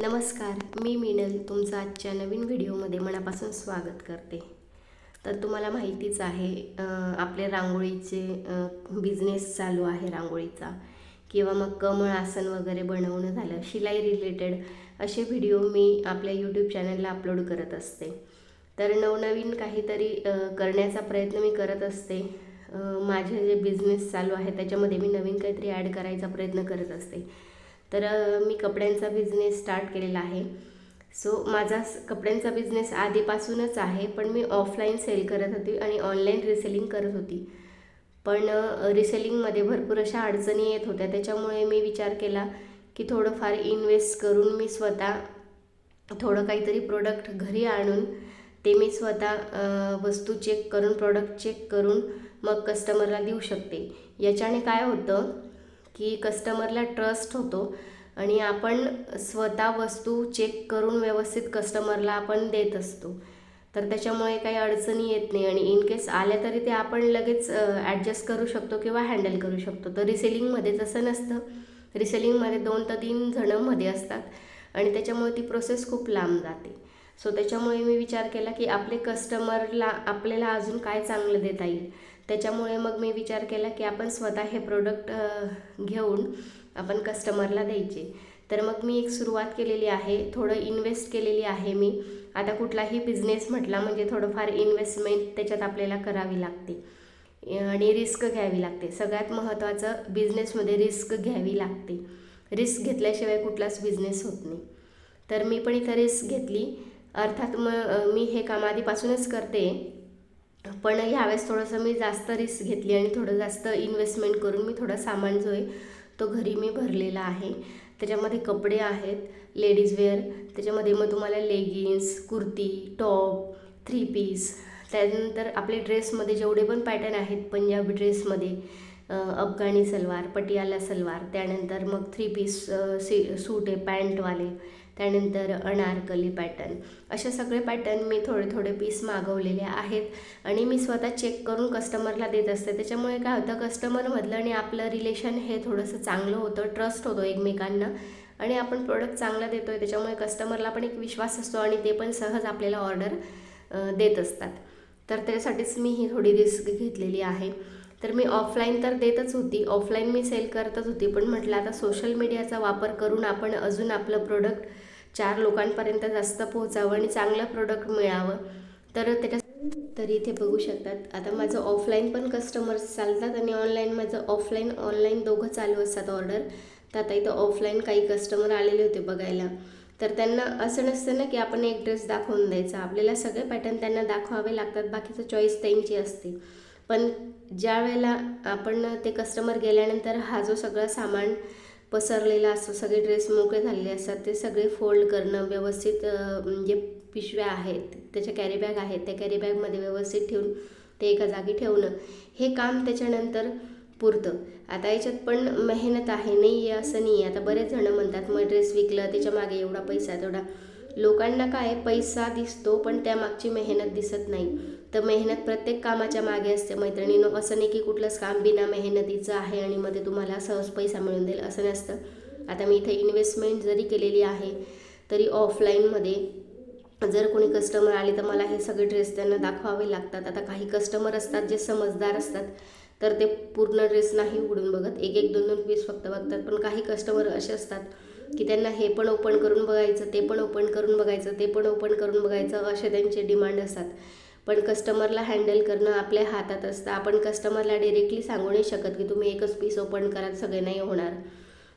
नमस्कार मी मिनल तुमचं आजच्या नवीन व्हिडिओमध्ये मनापासून स्वागत करते. तर तुम्हाला माहितीच आहे आपले रांगोळीचे बिझनेस चालू आहे रांगोळीचा. किंवा मग कमळ आसन वगैरे बनवणं झालं शिलाई रिलेटेड असे व्हिडिओ मी आपल्या यूट्यूब चॅनलला अपलोड करत असते. तर नवनवीन काहीतरी करण्याचा प्रयत्न मी करत असते. माझे जे बिझनेस चालू आहे त्याच्यामध्ये मी नवीन काहीतरी ॲड करायचा प्रयत्न करत असते. तर मी कपड्यांचा बिझनेस स्टार्ट केलेला आहे. सो माझा कपड्यांचा बिझनेस आधीपासूनच आहे पण मी ऑफलाईन सेल करत होती आणि ऑनलाईन रिसेलिंग करत होती. पण रिसेलिंगमध्ये भरपूर अशा अडचणी येत होत्या. त्याच्यामुळे मी विचार केला की थोडंफार इन्व्हेस्ट करून मी स्वतः थोडं काहीतरी प्रोडक्ट घरी आणून ते मी स्वतः वस्तू चेक करून प्रोडक्ट चेक करून मग कस्टमरला देऊ शकते. याच्याने काय होतं की कस्टमरला ट्रस्ट होतो आणि आपण स्वतः वस्तू चेक करून व्यवस्थित कस्टमरला आपण देत असतो. तर त्याच्यामुळे काही अडचणी येत नाही आणि इन केस आल्या तरी ते आपण लगेच ॲडजस्ट करू शकतो किंवा हँडल करू शकतो. तर रिसेलिंगमध्ये तसं नसतं. रिसेलिंगमध्ये दोन ते तीन जणं मध्ये असतात आणि त्याच्यामुळे ती प्रोसेस खूप लांब जाते. सो त्याच्यामुळे मी विचार केला की आपले कस्टमरला आपल्याला अजून काय चांगलं देता येईल? त्याच्यामुळे मग मी विचार केला की आपण स्वतः हे प्रोडक्ट घेऊन आपण कस्टमरला द्यायचे. तर मग मी एक सुरुवात केलेली आहे थोडं इन्व्हेस्ट केलेली आहे मी. आता कुठलाही बिझनेस म्हटला म्हणजे थोडंफार इन्व्हेस्टमेंट त्याच्यात आपल्याला करावी लागते. आणि रिस्क घ्यावी लागते. सगळ्यात महत्त्वाचं बिझनेसमध्ये रिस्क घ्यावी लागते. रिस्क घेतल्याशिवाय कुठलाच बिझनेस होत नाही. तर मी पण इथं रिस्क घेतली. अर्थात मग मी हे काम आधीपासूनच करते. पण ह्यावेळेस थोडंसं मी जास्त रिस्क घेतली आणि थोडं जास्त इन्व्हेस्टमेंट करून मी थोडा सामान जो आहे तो घरी मी भरलेला आहे. त्याच्यामध्ये कपडे आहेत लेडीज वेअर त्याच्यामध्ये मग तुम्हाला leggings kurti top three piece त्यानंतर आपले ड्रेसमध्ये जेवढे पण पॅटर्न आहेत पंजाबी ड्रेसमध्ये अफगाणी सलवार पटियाला सलवार. त्यानंतर मग थ्री पीस सी सूट आहे पॅन्टवाले त्यानंतर अनारकली पॅटर्न असे सगळे पॅटर्न मी थोडे थोडे पीस मागवलेले आहेत. आणि मी स्वतः चेक करून कस्टमरला देत असते. त्याच्यामुळे काय होतं कस्टमरमधलं आणि आपलं रिलेशन हे थोडंसं चांगलं होतं ट्रस्ट होतो एकमेकांना. आणि आपण प्रोडक्ट चांगला देतो आहे त्याच्यामुळे कस्टमरला पण एक विश्वास असतो आणि ते पण सहज आपल्याला ऑर्डर देत असतात. तर त्याच्यासाठीच मी ही थोडी रिस्क घेतलेली आहे. तर मी ऑफलाईन तर देतच होती. ऑफलाईन मी सेल करतच होती. पण म्हटलं आता सोशल मीडियाचा वापर करून आपण अजून आपलं प्रोडक्ट चार लोकांपर्यंत जास्त पोहोचावं आणि चांगलं प्रोडक्ट मिळावं. तर त्याच्या तर इथे बघू शकतात. आता माझं ऑफलाईन पण कस्टमर्स चालतात आणि ऑनलाईन माझं ऑफलाईन ऑनलाईन दोघं चालू असतात ऑर्डर तर आता इथं ऑफलाईन काही कस्टमर आलेले होते बघायला. तर त्यांना असं नसतं ना की आपण एक ड्रेस दाखवून द्यायचा. आपल्याला सगळे पॅटर्न त्यांना दाखवावे लागतात. बाकीचं चॉईस त्यांची असते. पण ज्या वेळेला आपण ते कस्टमर गेल्यानंतर हा जो सगळा सामान पसरलेला असतो. सगळे ड्रेस मोकळे झालेले असतात. ते सगळे फोल्ड करणं व्यवस्थित जे म्हणजे पिशव्या आहेत. त्याच्या कॅरीबॅग आहेत. त्या कॅरीबॅगमध्ये व्यवस्थित ठेवून ते एका जागी ठेवणं. हे काम त्याच्यानंतर पुरतं. आता याच्यात पण मेहनत आहे. नाही आहे असं नाही आहे आता बरेच जणं म्हणतात मग ड्रेस विकलं त्याच्यामागे एवढा पैसा तेवढा. लोकांना काय पैसा दिसतो पण त्यामागची मेहनत दिसत नाही. तर मेहनत प्रत्येक कामाच्या मागे असते. मैत्रिणीनो असं नाही की कुठलंच काम बिना मेहनतीचं आहे आणि मध्ये तुम्हाला सहज पैसा मिळून देईल असं नसतं. आता मी इथे इन्व्हेस्टमेंट जरी केलेली आहे तरी ऑफलाईनमध्ये जर कोणी कस्टमर आले तर मला हे सगळे ड्रेस त्यांना दाखवावे लागतात. आता काही कस्टमर असतात जे समजदार असतात तर ते पूर्ण ड्रेस नाही उघडून बघत. एक एक दोन दोन पीस फक्त बघतात. पण काही कस्टमर असे असतात की त्यांना हे पण ओपन करून बघायचं ते पण ओपन करून बघायचं ते पण ओपन करून बघायचं असे त्यांचे डिमांड असतात. पण कस्टमरला हँडल करणं आपल्या हातात असतं. आपण कस्टमरला डिरेक्टली सांगू नाही शकत की तुम्ही एकच पीस ओपन करा सगळे नाही होणार.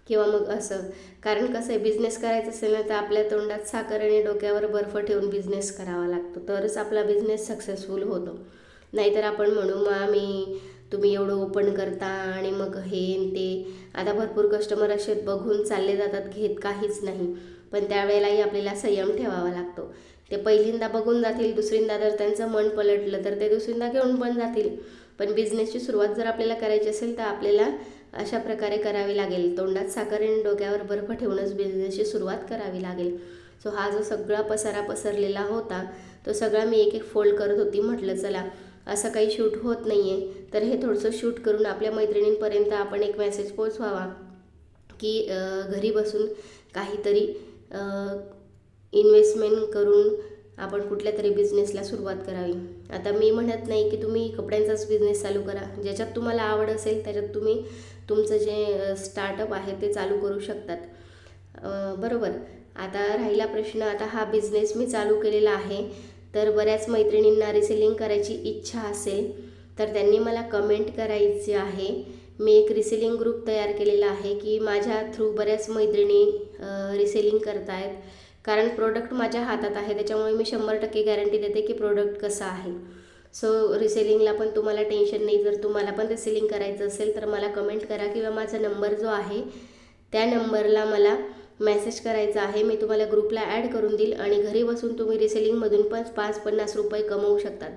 किंवा मग असं. कारण कसं आहे बिझनेस करायचं असेल ना तर आपल्या तोंडात साखर आणि डोक्यावर बर्फ ठेवून बिझनेस करावा लागतो. तरच आपला बिझनेस सक्सेसफुल होतो. नाहीतर आपण म्हणू मग आम्ही तुम्ही एवढं ओपन करता आणि मग हे न ते. आता भरपूर कस्टमर असे बघून चालले जातात घेत काहीच नाही. पण त्यावेळेलाही आपल्याला संयम ठेवावा लागतो. ते पहिल्यांदा बघून जातील दुसरींदा जर त्यांचं मन पलटलं तर ते दुसरींदा घेऊन पण जातील. पण बिझनेसची सुरुवात जर आपल्याला करायची असेल तर आपल्याला अशा प्रकारे करावी लागेल. तोंडात साखर आणि डोक्यावर बर्फ ठेवूनच बिझनेसची सुरुवात करावी लागेल. सो हा जो सगळा पसारा पसरलेला होता तो सगळा मी एक एक फोल्ड करत होती म्हटलं चला असं काही शूट होत नाही आहे तर हे थोडंसं शूट करून आपल्या मैत्रिणींपर्यंत आपण एक मेसेज पोचवावा की घरी बसून काहीतरी इन्व्हेस्टमेंट करून आपण कुठल्या तरी बिझनेसला सुरुवात करावी. आता मी म्हणत नाही की तुम्ही कपड्यांचाच बिझनेस चालू करा. ज्याच्यात तुम्हाला आवड असेल त्याच्यात तुम्ही तुमचं जे स्टार्टअप आहे ते चालू करू शकतात. बरोबर. आता राहिला प्रश्न आता हा बिझनेस मी चालू केलेला आहे तर बऱ्याच मैत्रिणींना रिसेलिंग करायची इच्छा असेल तर त्यांनी मला कमेंट करायची आहे. मी एक रिसेलिंग ग्रुप तयार केलेला आहे की माझ्या थ्रू बऱ्याच मैत्रिणी रिसेलिंग करत आहेत कारण प्रोडक्ट माझ्या हातात आहे त्याच्यामुळे मी शंभर टक्के गॅरंटी देते की प्रोडक्ट कसं आहे. सो रिसेलिंगला पण तुम्हाला टेन्शन नाही. जर तुम्हाला पण रिसेलिंग करायचं असेल तर मला कमेंट करा किंवा माझा नंबर जो आहे त्या नंबरला मला मेसेज करायचा आहे मी तुम्हाला ग्रुपला ॲड करून देईल आणि घरी बसून तुम्ही रिसेलिंगमधून पण पाच पन्नास रुपये कमवू शकतात.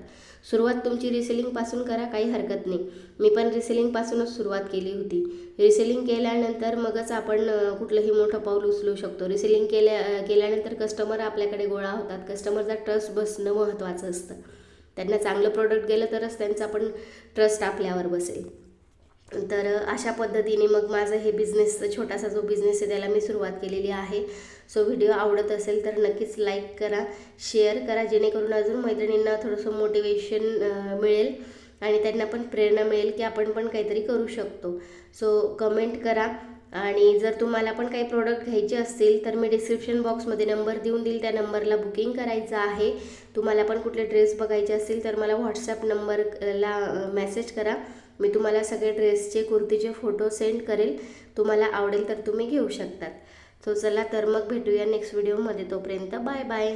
सुरुवात तुमची रिसेलिंगपासून करा काही हरकत नाही. मी पण रिसेलिंगपासूनच सुरुवात केली होती. रिसेलिंग केल्यानंतर मगच आपण कुठलंही मोठं पाऊल उचलू शकतो. रिसेलिंग केल्या केल्यानंतर कस्टमर आपल्याकडे गोळा होतात. कस्टमरचा ट्रस्ट बसणं महत्त्वाचं असतं. त्यांना चांगलं प्रोडक्ट गेलं तरच त्यांचा पण ट्रस्ट आपल्यावर बसेल. तर अशा पद्धतीने मग माझं हे बिझनेसचं छोटासा जो बिझनेस आहे त्याला मी सुरुवात केलेली आहे. सो व्हिडिओ आवडत असेल तर नक्कीच लाईक करा शेअर करा जेणेकरून अजून मैत्रिणींना थोडंसं मोटिवेशन मिळेल आणि त्यांना पण प्रेरणा मिळेल की आपण पण काहीतरी करू शकतो. सो कमेंट करा आणि जर तुम्हाला पण काही प्रोडक्ट घ्यायचे असतील तर मी डिस्क्रिप्शन बॉक्समध्ये नंबर देऊन देईल. त्या नंबरला बुकिंग करायचं आहे. तुम्हाला पण कुठले ड्रेस बघायचे असतील तर मला व्हॉट्सअप नंबरला मेसेज करा. मी तुम्हाला सगळे ड्रेसचे कुर्तीचे फोटो सेंड करेल. तुम्हाला आवडेल तर तुम्ही घेऊ शकतात. सो चला तर मग भेटूया नेक्स्ट व्हिडिओमध्ये तोपर्यंत बाय बाय.